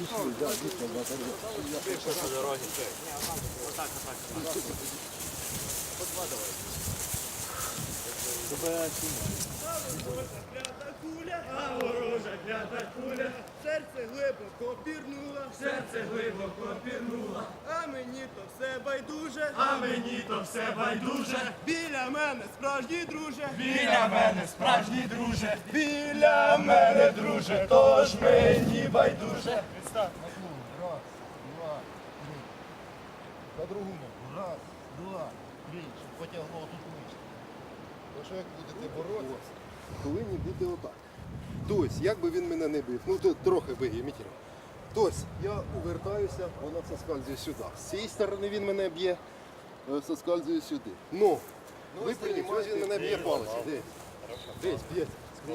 Да. А ворожа клята куля, серце глибоко пірнула, серце глибоко пірнула, то все байдуже, а мені то все байдуже. Біля мене справжній друже, біля мене справжній друже, біля мене друже, тож мені байдуже. Раз, два, три. По-другому. Раз, два, три. Щоб потягло тут вище. То що як будете боротися, повинні бути отак. Тобто, як би він мене не бив, ну то трохи биє, Мітір. Тобто, я увертаюся, вона соскальзує сюди. З цієї сторони він мене б'є, е, соскальзує сюди. Ну, ви приймаєте, він мене б'є палицю. Десь, десь, б'є.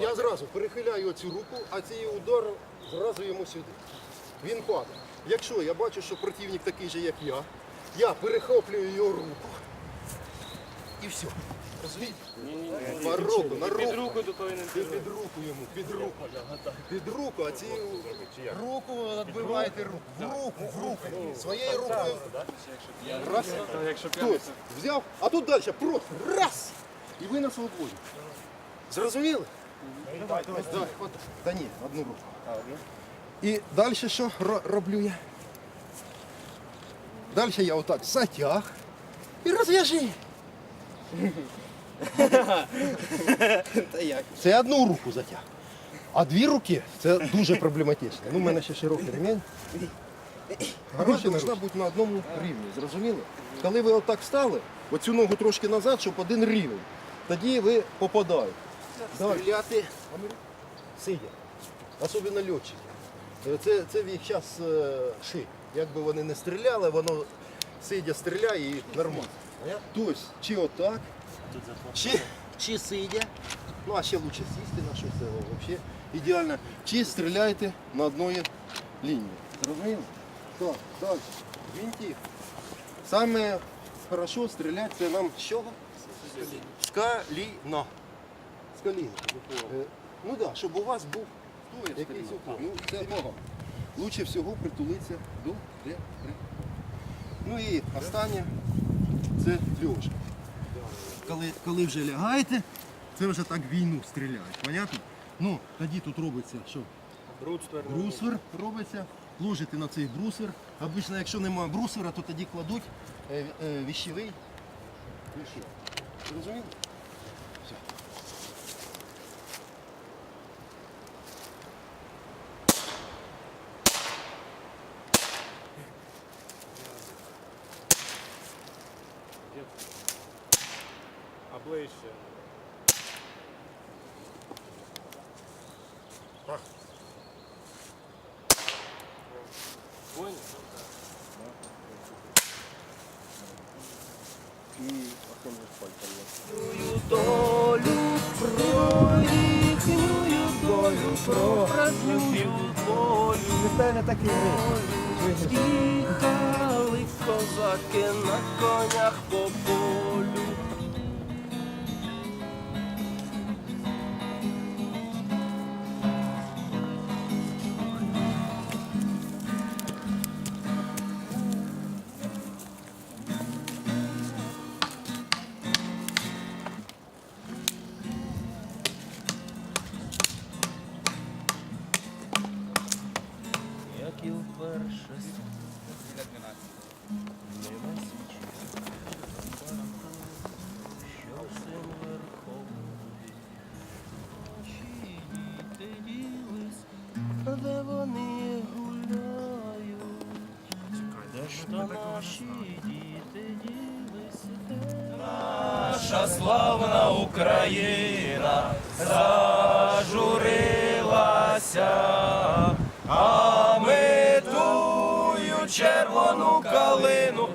Я зразу перехиляю цю руку, а цей удар зразу йому сюди. Він падає. Якщо я бачу, що противник такий же, як я, я перехоплюю його руку. І все. Розумієте? По руку, на руку. Під руку до Під руку йому, під руку. Під руку, а ці руку відбиваєте руку. В руку, в руку. Своєю рукою. Раз. Тут взяв, а тут далі просто раз. І ви на свободі. Зрозуміли? Да, от, та ні, одну руку. І далі що роблю я? Далі я отак затяг і розв'яжи. Це одну руку затяг. А дві руки це дуже проблематично. Ну, в мене ще широкий ремінь. Гроші повинна бути на одному рівні, зрозуміли? Коли ви отак стали, оцю ногу трошки назад, щоб один рівень. Тоді ви попадаєте. Стріляти сидя. Особливо льотчики. Е, Це, це в їх час шик. Якби вони не стріляли, воно сидя стріляє і нормально. Тобто, чи отак, чи, чи сидя, ну а ще краще сісти на що це взагалі ідеально, чи стріляєте на одної лінії. Зрозуміло? Так, далі. Вінтів. Саме хорошо стріляти це нам з чого? З коліна. З коліна. Е, Ну так, да, щоб у вас був якийсь опор. Ну, це Богом. Лучше всього притулитися до дверей. Ну і останнє це льожа. Коли, коли вже лягаєте, це вже так війну стріляють. Понятно? Ну, тоді тут робиться що? Брусвер робиться, ложите на цей брусвер. Обично, якщо немає брусвера, то тоді кладуть е, е, віщовий мішок. Ближче. І основний пальцем. долю про долю про празднюю долю. Не такий Їхали козаки на конях по полю. Вони гуляють, де ж то наші діти ділись, наша славна Україна зажурилася, а ми тую червону калину